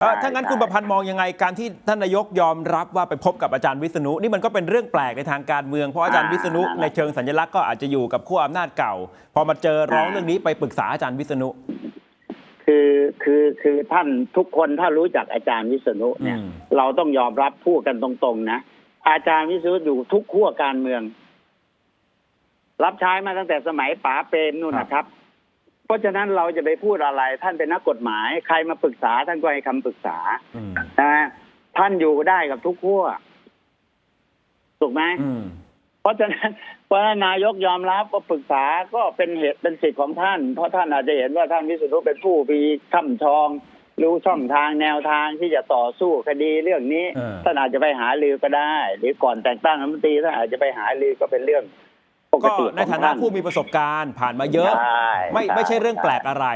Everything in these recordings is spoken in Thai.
เอ่อใช่ถ้างั้นใช่คุณประพันธ์มองยังไงการที่ท่านนายกยอมรับว่าไปพบกับอาจารย์วิษณุนี่มันก็เป็นเรื่องแปลกในทางการเมืองเพราะอาจารย์วิษณุในเชิงสัญลักษณ์ก็อาจจะอยู่กับขั้วอำนาจเก่า พอมาเจอร้องเรื่องนี้ไปปรึกษาอาจารย์วิษณุ คือคือคือท่านทุกคนถ้ารู้จักอาจารย์วิษณุเนี่ย อืม เราต้องยอมรับพูดกันตรงๆนะอาจารย์วิษณุอยู่ทุกขั้วการเมือง รับใช้มาตั้งแต่สมัยป๋าเปรมนู่นนะครับ เพราะฉะนั้นเราจะไปพูดอะไร ท่านเป็นนักกฎหมาย ใครมาปรึกษาท่านก็ให้คำปรึกษาอืมนะท่านอยู่ได้กับทุกขั้วถูกไหม อืม เพราะฉะนั้นเพราะฉะนั้นนายกยอมรับว่าปรึกษาก็เป็นเหตุเป็นสิทธิ์ของท่าน เพราะท่านอาจจะเห็นว่าท่านวิสุทธิเป็นผู้มีช่ำชอง รู้ช่องทางแนวทางที่จะต่อสู้คดีเรื่องนี้ เออ ท่านอาจจะไปหาลือก็ได้ หรือก่อนแต่งตั้งรัฐมนตรีท่านอาจจะไปหาลือก็เป็นเรื่องป กก็ติในของฐานะท่านผู้มีประสบการณ์ผ่านมาเยอะใช่ไม่ไม่ใช่เรื่องแปลกอะไร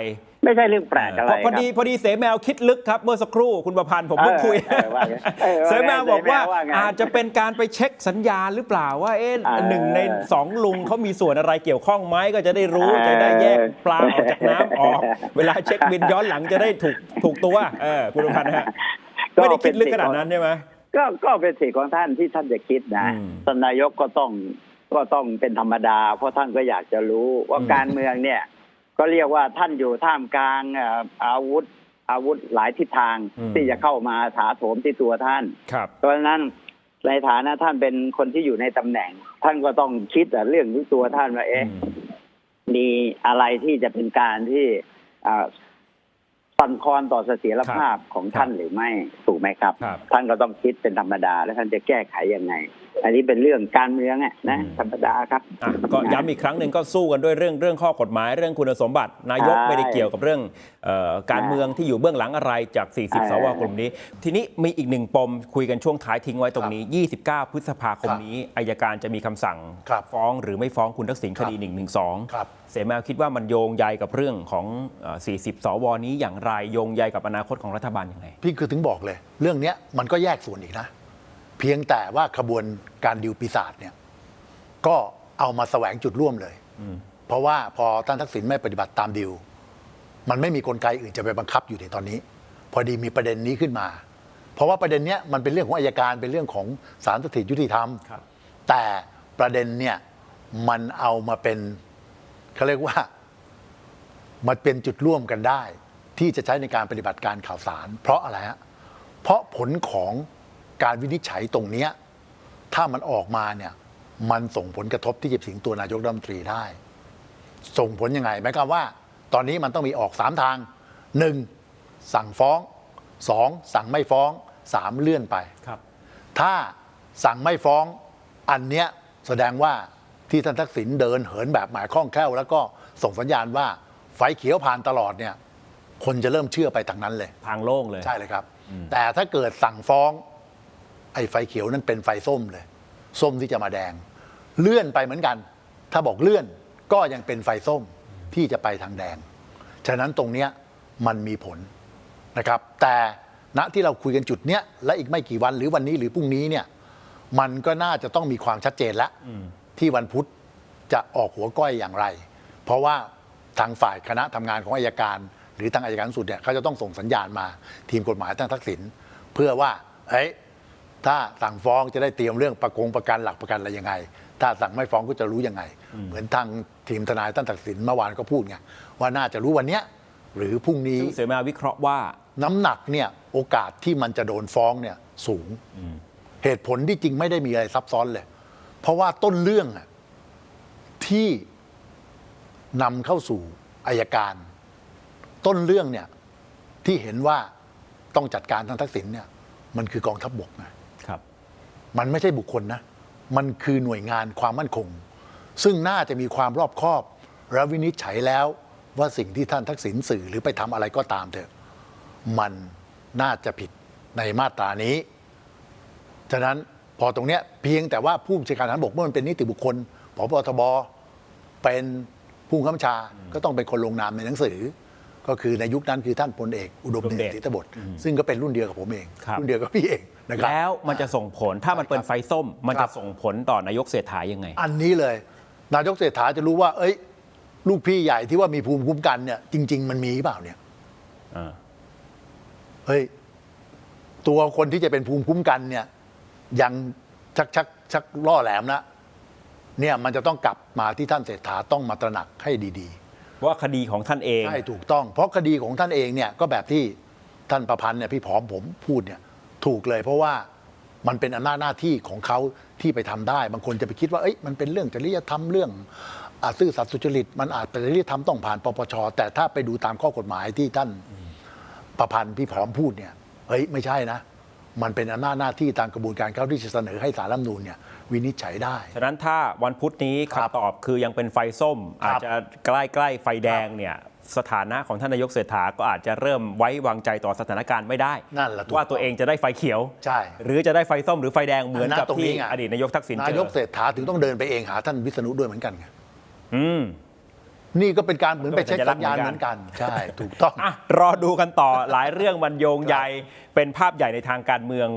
ไม่ใช่เรื่องแปลกอะไรพอพอดีครับพอดีเสแมวคิดลึกครับ เมื่อสักครู่คุณประพันธ์ผมเพิ่งเออคุยเออว่าไงเออว่าไงเสแมวบอกว่าเสแมวว่าไงอาจจะเป็นการไปเช็คสัญญาณหรือเปล่าว่าเอ๊ะเออหนึ่งในสองลุงเขามีส่วนอะไรเกี่ยวข้องไหมก็จะได้รู้เออจะได้แยกปลาออกจากน้ำออก เวลาเช็คบินย้อนหลังจะได้ถูกถูกตัวเออคุณประพันธ์นะฮะไม่ได้คิดลึกขนาดนั้นใช่ไหมก็ก็เป็นสิทธิ์ของท่านที่ท่านจะคิดนะอืมท่านนายกก็ต้อง ก็ต้องเป็นธรรมดา เพราะท่านก็อยากจะรู้ว่าอืมการเมืองเนี่ย ก็เรียกว่าท่านอยู่ท่ามกลางเอ่ออาวุธอาวุธหลายทิศทางที่จะเข้ามาถาโถมที่ตัวท่านครับเพราะฉะนั้นในฐานะท่านเป็นคนที่อยู่ในตำแหน่ง ท่านก็ต้องคิดเรื่องที่ตัวท่านว่าเอ๊ะมีอะไรที่จะเป็นการที่อ่า สั่นคลอนต่อเสถียรภาพของท่านหรือไม่ถูกไหมครับครับ ท่านก็ต้องคิดเป็นธรรมดา แล้วท่านจะแก้ไขยังไง อันนี้เป็นเรื่องการเมืองอะนะอืมธรรมดาครับอะก็ย้ำอีกครั้งหนึ่งก็สู้กันด้วยเรื่องเรื่องข้อกฎหมายเรื่องคุณสมบัติ นายกใช่ไม่ได้เกี่ยวกับเรื่องเออการเมืองที่อยู่เบื้องหลังอะไรจาก 40ใช่สวกลุ่มนี้ ทีนี้มีอีกหนึ่งปมคุยกันช่วงท้ายทิ้งไว้ตรงนี้ 29 พฤษภาคมนี้อายการจะมีคำสั่งครับฟ้องหรือไม่ฟ้องคุณทักษิณคดีครับ112เสมาคิดว่ามันโยงใยกับเรื่องของเอ่อ40 สวนี้อย่างไรโยงใยกับอนาคตของรัฐบาลยังไง พี่คือถึงบอกเลย เรื่องเนี้ยมันก็แยกส่วนอีกนะ เพียงแต่ว่าขบวนการดิวปีศาจเนี่ยก็เอามาแสวงจุดร่วมเลยเพราะว่าพอท่านทักษิณไม่ปฏิบัติตามดิว มันไม่มีกลไกอื่นจะไปบังคับอยู่ในตอนนี้ พอดีมีประเด็นนี้ขึ้นมา เพราะว่าประเด็นเนี้ยมันเป็นเรื่องของอายการเป็นเรื่องของศาลสถิตยุติธรรมครับแต่ประเด็นเนี่ยมันเอามาเป็นเขาเรียกว่ามันเป็นจุดร่วมกันได้ ที่จะใช้ในการปฏิบัติการข่าวสาร เพราะอะไรฮะเพราะผลของการวินิจฉัยตรงเนี้ยถ้ามันออกมาเนี่ยมันส่งผลกระทบที่จะถึงตัวนายกรัฐมนตรีได้ ส่งผลยังไงหมายความว่า ตอนนี้มันต้องมีออกสามทางหนึ่งสั่งฟ้องสองสั่งไม่ฟ้องสามเลื่อนไปครับ ถ้าสั่งไม่ฟ้องอันเนี้ยแสดงว่าที่ท่านทักษิณเดินเหินแบบหมายคล่องแคล่วแล้วก็ส่งสัญญาณว่าไฟเขียวผ่านตลอดเนี่ย คนจะเริ่มเชื่อไปทางนั้นเลย ทางโล่งเลย ใช่เลยครับ แต่ถ้าเกิดสั่งฟ้อง ไอ้ไฟเขียวนั้นเป็นไฟส้มเลย ส้มที่จะมาแดง เลื่อนไปเหมือนกัน ถ้าบอกเลื่อนก็ยังเป็นไฟส้มที่จะไปทางแดง ฉะนั้นตรงเนี้ยมันมีผลนะครับ แต่ณที่เราคุยกันจุดเนี้ยและอีกไม่กี่วันหรือวันนี้หรือพรุ่งนี้เนี่ยมันก็น่าจะต้องมีความชัดเจนแล้วที่วันพุธจะออกหัวก้อยอย่างไร เพราะว่าทางฝ่ายคณะทำงานของอายการ หรือทางอายการสูงสุดเนี่ยเขาจะต้องส่งสัญญาณมาทีมกฎหมายตั้งทักษิณเพื่อว่าเฮ้ยถ้าสั่งฟ้องจะได้เตรียมเรื่องประกงประกันหลักประกันอะไรยังไง ถ้าสั่งไม่ฟ้องก็จะรู้ยังไง เหมือนทางทีมทนายตั้งทักษิณเมื่อวานก็พูดไงว่าน่าจะรู้วันเนี้ยหรือพรุ่งนี้ซึ่งเสมาวิเคราะห์ว่า น้ำหนักเนี่ยโอกาสที่มันจะโดนฟ้องเนี่ยสูง เหตุผลที่จริงไม่ได้มีอะไรซับซ้อนเลย เพราะว่าต้นเรื่องอะที่นำเข้าสู่อายการ ต้นเรื่องเนี่ยที่เห็นว่าต้องจัดการทางทักษิณเนี่ย มันคือกองทัพบบกนะครับ มันไม่ใช่บุคคลนะ มันคือหน่วยงานความมั่นคง ซึ่งน่าจะมีความรอบคอบและวินิจฉัยแล้วว่าสิ่งที่ท่านทักษิณสื่อหรือไปทำอะไรก็ตามเถอะ มันน่าจะผิดในมาตรานี้ฉะนั้นพอตรงเนี้ยเพียงแต่ว่าผู้บัญชาการทหารบกเมื่อมันเป็นนิติบุคคลผบทบเป็นผู้บังคับบัญชาก็ต้องเป็นคนลงนามในหนังสือ ก็คือในยุคนั้นคือท่านพลเอกอุดมอุดมเดเดชชศรีตบดซึ่งก็เป็นรุ่นเดียวกับผมเอง ครับ รุ่นเดียวกับพี่เองนะครับ แล้วมันจะส่งผลถ้ามันเป็นไฟส้ม มันครัจะบ ส่งผลต่อนายกเศรษฐายังไง อันนี้เลย นายกเศรษฐาจะรู้ว่า เอ้ย ลูกพี่ใหญ่ที่ว่ามีภูมิคุ้มกันเนี่ย จริง ๆ มันมีหรือเปล่าเนี่ยอ่า เฮ้ย ตัวคนที่จะเป็นภูมิคุ้มกันเนี่ย ยังชักชักชักล่อแหลมนะเนี่ยมันจะต้องกลับมาที่ท่านเศรษฐาต้องมาตระหนักให้ดี ว่าคดีของท่านเอง ใช่ถูกต้อง เพราะคดีของท่านเองเนี่ยก็แบบที่ท่านประพันธ์เนี่ยพี่ผอมผมพูดเนี่ยถูกเลย เพราะว่ามันเป็นอำนาจหน้าที่ของเขาที่ไปทำได้ บางคนจะไปคิดว่าเอ้ยมันเป็นเรื่องจริยธรรมเรื่องอาซื่อสัตย์สุจริต มันอาจจริยธรรมต้องผ่านปปชแต่ถ้าไปดูตามข้อกฎหมายที่ท่านประพันธ์พี่ผอมพูดเนี่ยเฮ้ยไม่ใช่นะ มันเป็นอำนาจหน้าที่ตามกระบวนการเขาที่จะเสนอให้สารรัฐธรรมนูญเนี่ยวินิจฉัยได้ ฉะนั้นถ้าวันพุธนี้ครับคำตอบคือยังเป็นไฟส้ม ครับอาจจะใกล้ใกล้ๆไฟแดงเนี่ยสถานะของท่านนายกเศรษฐาก็อาจจะเริ่มไว้วางใจต่อสถานการณ์ไม่ได้ นั่นแหละถูกว่าตัวเองจะได้ไฟเขียว ใช่ หรือจะได้ไฟส้มหรือไฟแดงเหมือนกับตรงที่ไงอดีตนายกทักษิณเจนายกอเศรษฐาถึงต้องเดินไปเองหาท่านวิษณุด้วยเหมือนกันไง อืม นี่ก็เป็นการเหมือนไปเช็คสัญญาณเหเหมืมืออนนกักันนใช่ ถูกต้องอะรอดูกันต่อหลายเรื่องมันโยงใยเป็นภาพใหญ่ในทางการเมือง